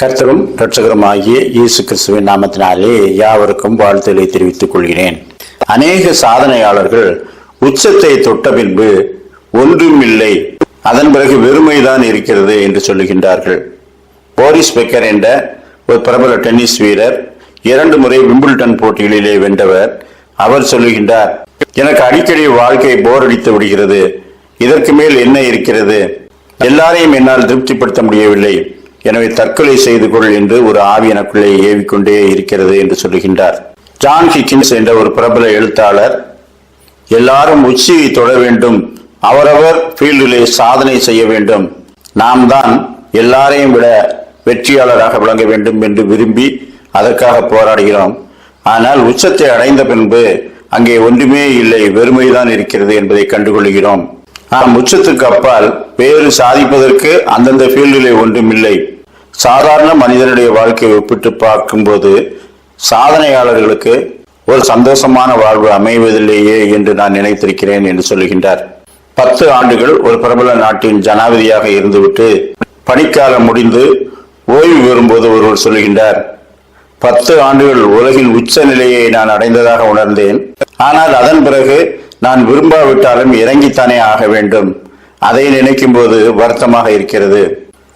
கர்த்தரும் இரட்சகருமாகிய இயேசு கிறிஸ்துவின் நாமத்தினாலே யாவருக்கும் வாழ்த்துக்களை தெரிவித்துக் கொள்கிறேன். அநேக சாதனையாளர்கள் உச்சத்தை தொட்ட பின்பு ஒன்றுமில்லை. அதன் பிறகு வெறுமைதான் இருக்கிறது என்று சொல்லுகின்றார்கள். போரிஸ் பெக்கர் என்ற ஒரு பிரபல டென்னிஸ் வீரர் இரண்டு முறை விம்பிள்டன் போட்டிகளிலே வென்றவர் அவர் சொல்லுகின்றார் எனக்கு அடிக்கடி வாழ்க்கை போர் அடித்து விடுகிறது. இதற்கு மேல் என்ன இருக்கிறது? எல்லாரையும் என்னால் திருப்திப்படுத்த முடியவில்லை. எனவே தற்கொலை செய்து கொள் என்று ஒரு ஆவி எனக்குள்ளே ஏவிக்கொண்டே இருக்கிறது என்று சொல்லுகின்றார். ஜான் ஹிக்கின்ஸ் என்ற ஒரு பிரபல எழுத்தாளர் எல்லாரும் உச்சியை தொட வேண்டும். அவரவர் ஃபீல்டிலே சாதனை செய்ய வேண்டும். நாம் தான் எல்லாரையும் விட வெற்றியாளராக விளங்க வேண்டும் என்று விரும்பி அதற்காக போராடுகிறோம். ஆனால் உச்சத்தை அடைந்த பின்பு அங்கே ஒன்றுமே இல்லை வெறுமைதான் இருக்கிறது என்பதை கண்டுகொள்கிறோம். ஆனால் உச்சத்துக்கு அப்பால் வேறு சாதிப்பதற்கு அந்தந்த ஃபீல்டிலே ஒன்றுமில்லை. சாதாரண மனிதனுடைய வாழ்க்கையை ஒப்பிட்டு பார்க்கும்போது சாதனையாளர்களுக்கு ஒரு சந்தோஷமான வாழ்வு அமைவதில்லையே என்று நான் நினைத்திருக்கிறேன் என்று சொல்லுகின்றார். பத்து ஆண்டுகள் ஒரு பிரபல நாட்டின் ஜனாதிபதியாக இருந்துவிட்டு பணிக்காலம் முடிந்து ஓய்வு பெறும்போது ஒருவர் சொல்லுகின்றார் பத்து ஆண்டுகள் உலகின் உச்ச நிலையை நான் அடைந்ததாக உணர்ந்தேன். ஆனால் அதன் பிறகு நான் விரும்பாவிட்டாலும் இறங்கித்தானே ஆக வேண்டும். அதை நினைக்கும் போது வருத்தமாக இருக்கிறது.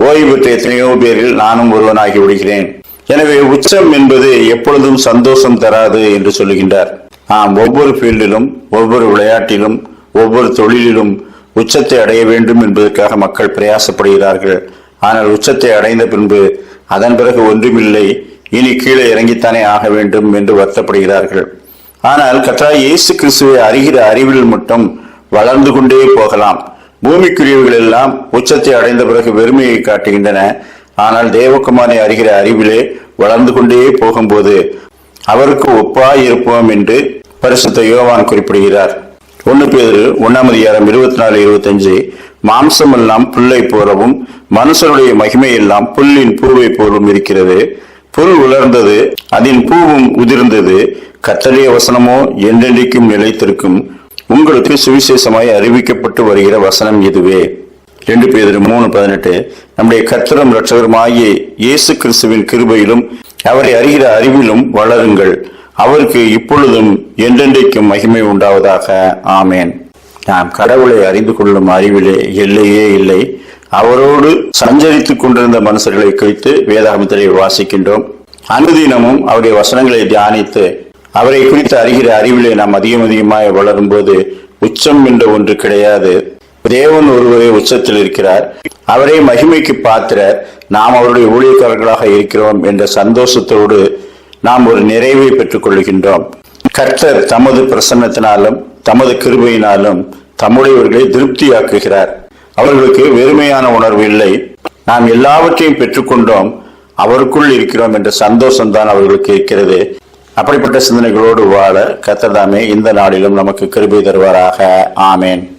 ஓய்வு பெற்ற எத்தனையோ பேரில் நானும் ஒருவனாகி விடுகிறேன். எனவே உச்சம் என்பது எப்பொழுதும் சந்தோஷம் தராது என்று சொல்லுகின்றார். ஆம் ஒவ்வொரு ஃபீல்டிலும் ஒவ்வொரு விளையாட்டிலும் ஒவ்வொரு தொழிலிலும் உச்சத்தை அடைய வேண்டும் என்பதற்காக மக்கள் பிரயாசப்படுகிறார்கள். ஆனால் உச்சத்தை அடைந்த பின்பு அதன் பிறகு ஒன்றுமில்லை. இனி கீழே இறங்கித்தானே ஆக வேண்டும் என்று வருத்தப்படுகிறார்கள். ஆனால் கத்தா இயேசு கிறிஸ்துவை அறிகிற அறிவில் மட்டும் வளர்ந்து கொண்டே போகலாம். பூமிக்குரியவர்கள் எல்லாம் உச்சத்தை அடைந்த பிறகு வெறுமையை காட்டுகின்றன. ஆனால் தேவகுமாரை அறிகிற அறிவிலே வளர்ந்து கொண்டே போகும்போது அவருக்கு ஒப்பாய் இருப்போம் என்று பரிசுத்த யோவான் குறிப்பிடுகிறார். ஒன்று பேர் ஒன்னாம் அதிகாரம் இருபத்தி நாலு இருபத்தஞ்சு. மாம்சம் எல்லாம் புல்லை போலவும் மனுஷனுடைய மகிமை எல்லாம் புல்லின் பூவை போலவும் இருக்கிறது. புல் உலர்ந்தது அதில் பூவும் உதிர்ந்தது கத்தடைய வசனமோ என்றென்றைக்கும் நிலைத்திருக்கும். உங்களுக்கு சுவிசேஷமாய் அறிவிக்கப்பட்டு வருகிற வசனம் இதுவே. ரெண்டு பேர் மூணு பதினெட்டு. நம்முடைய கர்த்தரும் ரட்சகருமாகிய இயேசு கிறிஸ்துவின் கிருபையிலும் அவரை அறிகிற அறிவிலும் வளருங்கள். அவருக்கு இப்பொழுதும் என்றென்றைக்கும் மகிமை உண்டாவதாக. ஆமேன். நாம் கடவுளை அறிந்து கொள்ளும் அறிவிலே எல்லையே இல்லை. அவரோடு சஞ்சரித்துக் கொண்டிருந்த மனுஷர்களை குறித்து வேதாகமத்திலே வாசிக்கின்றோம். அனுதினமும் அவருடைய வசனங்களை தியானித்து அவரை குறித்து அறிகிற அறிவிலே நாம் அதிகம் அதிகமாக வளரும் போது உச்சம் என்ற ஒன்று கிடையாது. தேவன் ஒருவரே உச்சத்தில் இருக்கிறார். அவரே மகிமைக்கு பாத்திர நாம் அவருடைய ஊழியக்காரர்களாக இருக்கிறோம் என்ற சந்தோஷத்தோடு நாம் ஒரு நிறைவை பெற்றுக் கொள்கின்றோம் கர்த்தர் தமது பிரசன்னத்தினாலும் தமது கிருபையினாலும் தம்முடையவர்களை திருப்தியாக்குகிறார். அவர்களுக்கு வெறுமையான உணர்வு இல்லை. நாம் எல்லாவற்றையும் பெற்றுக்கொண்டோம். அவருக்குள் இருக்கிறோம் என்ற சந்தோஷம் தான் அவர்களுக்கு இருக்கிறது. அப்படிப்பட்ட சிந்தனைகளோடு வாழ கத்ததாமே இந்த நாளிலும் நமக்கு கிருபை தருவாராக. ஆமேன்.